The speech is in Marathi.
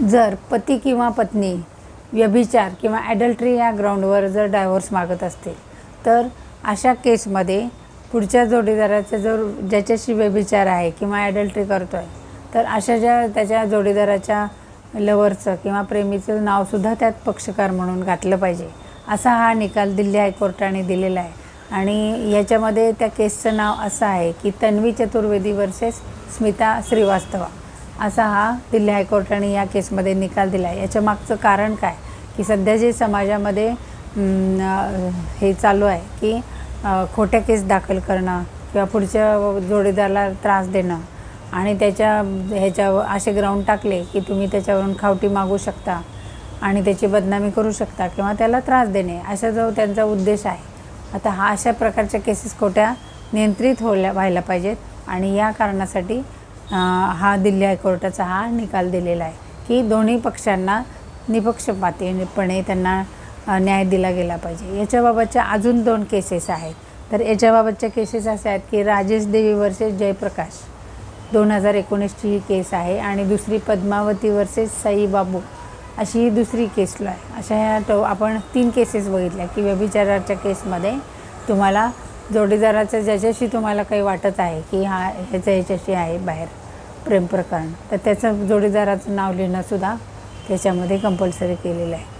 जर पती किंवा पत्नी व्यभिचार किंवा ॲडल्ट्री या ग्राउंडवर जर डायव्होर्स मागत असतील तर अशा केसमध्ये पुढच्या जोडीदाराचा जर ज्याच्याशी व्यभिचार आहे किंवा ॲडल्ट्री करतो आहे तर अशा ज्या त्याच्या जोडीदाराच्या लवरचं किंवा प्रेमीचं नावसुद्धा त्यात पक्षकार म्हणून घातलं पाहिजे असा हा निकाल दिल्ली हायकोर्टाने दिलेला आहे. आणि याच्यामध्ये त्या केसचं नाव असं आहे की तन्वी चतुर्वेदी वर्सेस स्मिता श्रीवास्तवा. असा हा दिल्ली हायकोर्टाने या केसमध्ये निकाल दिला आहे याच्या मागचं कारण काय? की सध्या जे समाजामध्ये हे चालू आहे की खोट्या केस दाखल करणं किंवा पुढच्या जोडीदाराला त्रास देणं आणि त्याच्या ह्याच्या असे ग्राउंड टाकले की तुम्ही त्याच्यावरून खावटी मागू शकता आणि त्याची बदनामी करू शकता किंवा त्याला त्रास देणे असा जो त्यांचा उद्देश आहे. आता हा अशा प्रकारच्या केसेस खोट्या नियंत्रित होल्या व्हायला पाहिजेत आणि या कारणासाठी हा दिल्ली हायकोर्टाचा हा निकाल दिलेला आहे की दोन्ही पक्षांना निपक्षपातीपणे त्यांना न्याय दिला गेला पाहिजे. याच्याबाबतच्या अजून दोन केसेस आहेत. तर याच्याबाबतच्या केसेस अशा आहेत की राजेश देवी वर्सेस जयप्रकाश दोन हजार एकोणीसची ही केस आहे आणि दुसरी पद्मावती वर्सेस साईबाबू अशी ही दुसरी केसला आहे. अशा ह्या तो आपण तीन केसेस बघितल्या की व्यभिचाराच्या केसमध्ये तुम्हाला जोडीदाराचं ज्याच्याशी तुम्हाला काही वाटत आहे की हा ह्याचं ह्याच्याशी आहे बाहेर प्रेमप्रकरण. तर त्याचं जोडीदाराचं नाव लिहिणंसुद्धा त्याच्यामध्ये कंपल्सरी केलेलं आहे.